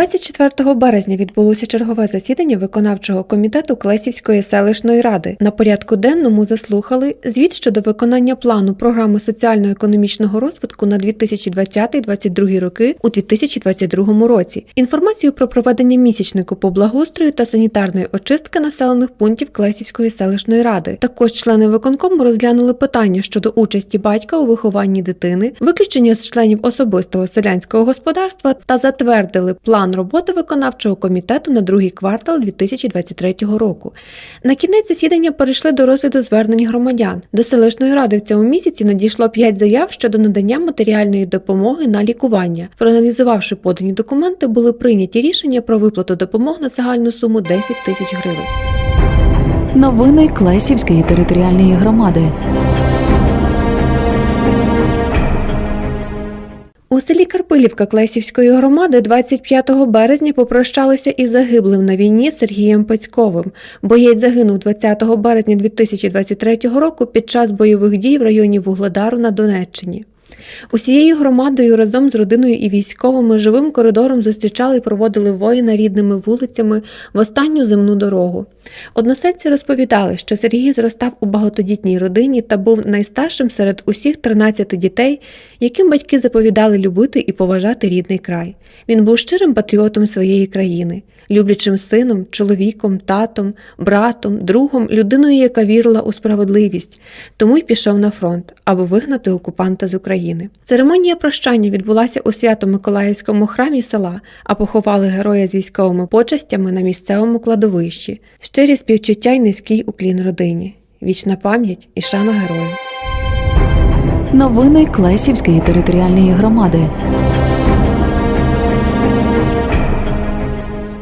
24 березня відбулося чергове засідання виконавчого комітету Клесівської селищної ради. На порядку денному заслухали звіт щодо виконання плану програми соціально-економічного розвитку на 2020-2022 роки у 2022 році, інформацію про проведення місячнику по благоустрою та санітарної очистки населених пунктів Клесівської селищної ради. Також члени виконкому розглянули питання щодо участі батька у вихованні дитини, виключення з членів особистого селянського господарства та затвердили план роботи виконавчого комітету на другий квартал 2023 року. На кінець засідання перейшли до розгляду звернень громадян. До селищної ради в цьому місяці надійшло 5 заяв щодо надання матеріальної допомоги на лікування. Проаналізувавши подані документи, були прийняті рішення про виплату допомог на загальну суму 10 тисяч гривень. Новини Клесівської територіальної громади. У селі Карпилівка Клесівської громади 25 березня попрощалися із загиблим на війні Сергієм Пацьковим. Боєць загинув 20 березня 2023 року під час бойових дій в районі Вугледару на Донеччині. Усією громадою разом з родиною і військовими живим коридором зустрічали і проводили воїна рідними вулицями в останню земну дорогу. Односельці розповідали, що Сергій зростав у багатодітній родині та був найстаршим серед усіх 13 дітей, яким батьки заповідали любити і поважати рідний край. Він був щирим патріотом своєї країни, люблячим сином, чоловіком, татом, братом, другом, людиною, яка вірила у справедливість, тому й пішов на фронт, аби вигнати окупанта з України. Церемонія прощання відбулася у Свято-Миколаївському храмі села, а поховали героя з військовими почестями на місцевому кладовищі. Щирі співчуття й низький уклін родині. Вічна пам'ять і шана героїв. Новини Клесівської територіальної громади.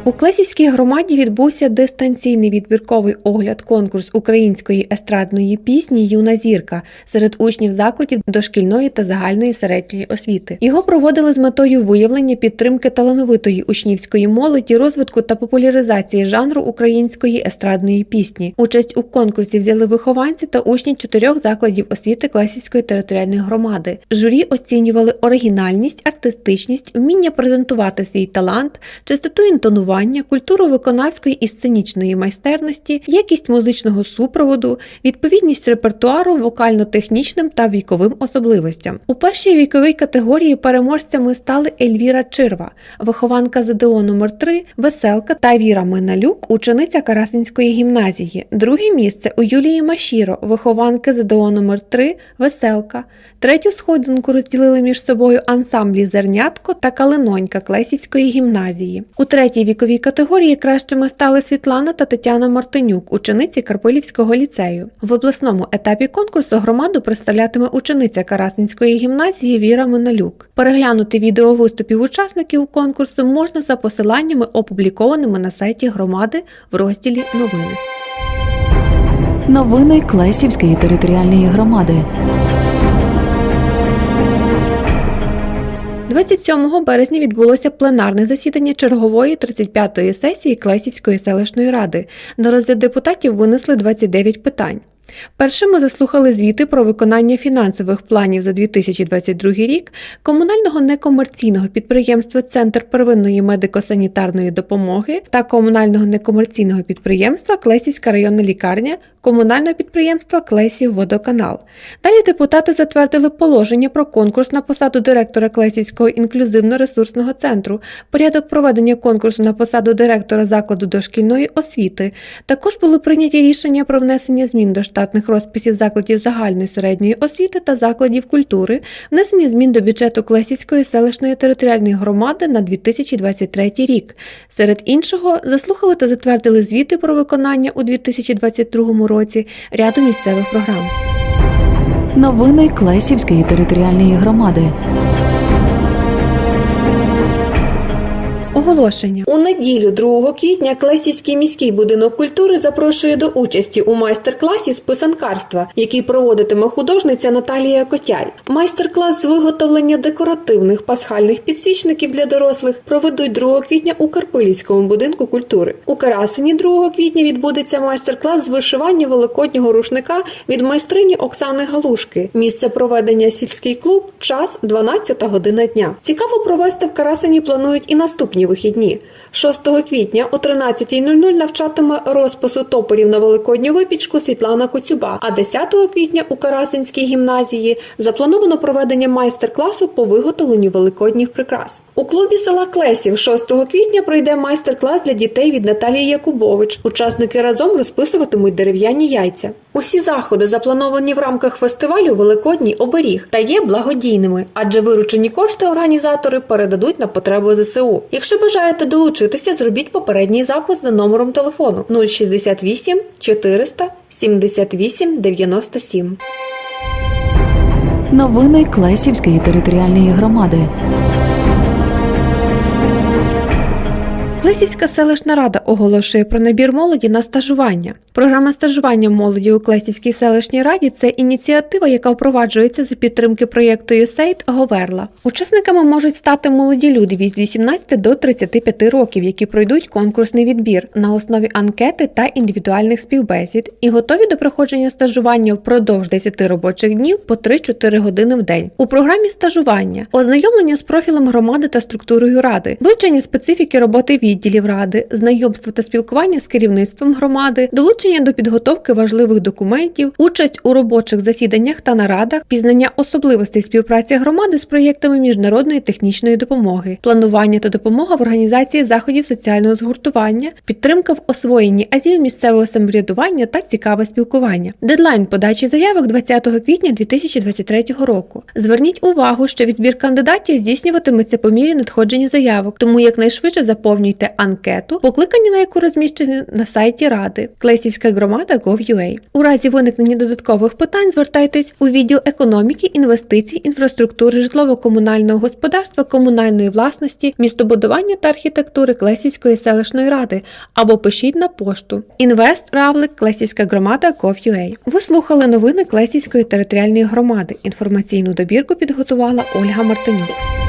У Клесівській громаді відбувся дистанційний відбірковий огляд конкурс української естрадної пісні Юна зірка серед учнів закладів дошкільної та загальної середньої освіти. Його проводили з метою виявлення підтримки талановитої учнівської молоді, розвитку та популяризації жанру української естрадної пісні. Участь у конкурсі взяли вихованці та учні чотирьох закладів освіти Клесівської територіальної громади. Журі оцінювали оригінальність, артистичність, вміння презентувати свій талант, чистоту інтонування, культуру виконавської і сценічної майстерності, якість музичного супроводу, відповідність репертуару вокально-технічним та віковим особливостям. У першій віковій категорії переможцями стали Ельвіра Чирва, вихованка ЗДО номер 3 Веселка та Віра Миналюк, учениця Карасинської гімназії. Друге місце у Юлії Машіро, вихованки ЗДО номер 3 Веселка. Третю сходинку розділили між собою ансамблі Зернятко та Калинонька Клесівської гімназії. У третій віковій категорії кращими стали Світлана та Тетяна Мартинюк, учениці Карпилівського ліцею. В обласному етапі конкурсу громаду представлятиме учениця Карасинської гімназії Віра Миналюк. Переглянути відео виступів учасників конкурсу можна за посиланнями, опублікованими на сайті громади в розділі Новини. Новини Клесівської територіальної громади. 27 березня відбулося пленарне засідання чергової 35-ї сесії Клесівської селищної ради. На розгляд депутатів винесли 29 питань. Першими заслухали звіти про виконання фінансових планів за 2022 рік комунального некомерційного підприємства Центр первинної медико-санітарної допомоги та комунального некомерційного підприємства Клесівська районна лікарня, комунального підприємства Клесів Водоканал. Далі депутати затвердили положення про конкурс на посаду директора Клесівського інклюзивно-ресурсного центру, порядок проведення конкурсу на посаду директора закладу дошкільної освіти. Також були прийняті рішення про внесення змін до штатних розписів закладів загальної середньої освіти та закладів культури, внесення змін до бюджету Клесівської селищної територіальної громади на 2023 рік. Серед іншого, заслухали та затвердили звіти про виконання у 2022 році ряду місцевих програм. Новини Клесівської територіальної громади. Оголошення у неділю 2 квітня Клесівський міський будинок культури запрошує до участі у майстер-класі з писанкарства, який проводитиме художниця Наталія Котяль. Майстер-клас з виготовлення декоративних пасхальних підсвічників для дорослих проведуть 2 квітня у Карпилівському будинку культури. У Карасині 2 квітня відбудеться майстер-клас з вишивання великоднього рушника від майстрині Оксани Галушки. Місце проведення сільський клуб, час 12 година дня. Цікаво провести в Карасині планують і наступні вихідні. 6 квітня о 13.00 навчатиме розпису топорів на великодню випічку Світлана Коцюба. А 10 квітня у Карасинській гімназії заплановано проведення майстер-класу по виготовленню великодніх прикрас. У клубі села Клесів 6 квітня пройде майстер-клас для дітей від Наталії Якубович. Учасники разом розписуватимуть дерев'яні яйця. Усі заходи, заплановані в рамках фестивалю Великодній оберіг та є благодійними, адже виручені кошти організатори передадуть на потреби ЗСУ. Якщо бажаєте долучитися, зробіть попередній запис за номером телефону 068 400 78 97. Новини Клесівської територіальної громади. Клесівська селищна рада оголошує про набір молоді на стажування. Програма стажування молоді у Клесівській селищній раді це ініціатива, яка впроваджується за підтримки проєкту USAID Говерла. Учасниками можуть стати молоді люди від 18 до 35 років, які пройдуть конкурсний відбір на основі анкети та індивідуальних співбесід і готові до проходження стажування впродовж 10 робочих днів по 3-4 години в день. У програмі стажування ознайомлення з профілем громади та структурою ради, вивчення специфіки роботи відділів ради, знайомство та спілкування з керівництвом громади, долучення до підготовки важливих документів, участь у робочих засіданнях та нарадах, пізнання особливостей співпраці громади з проєктами міжнародної технічної допомоги, планування та допомога в організації заходів соціального згуртування, підтримка в освоєнні азів місцевого самоврядування та цікаве спілкування. Дедлайн подачі заявок 20 квітня 2023 року. Зверніть увагу, що відбір кандидатів здійснюватиметься по мірі надходження заявок, тому якнайшвидше заповнюйте анкету, покликання на яку розміщені на сайті Ради Клесівська громада Gov.ua. У разі виникнення додаткових питань звертайтесь у відділ економіки, інвестицій, інфраструктури, житлово-комунального господарства, комунальної власності, містобудування та архітектури Клесівської селищної ради або пишіть на пошту інвестравлик Клесівська громада Gov.ua. Ви слухали новини Клесівської територіальної громади. Інформаційну добірку підготувала Ольга Мартинюк.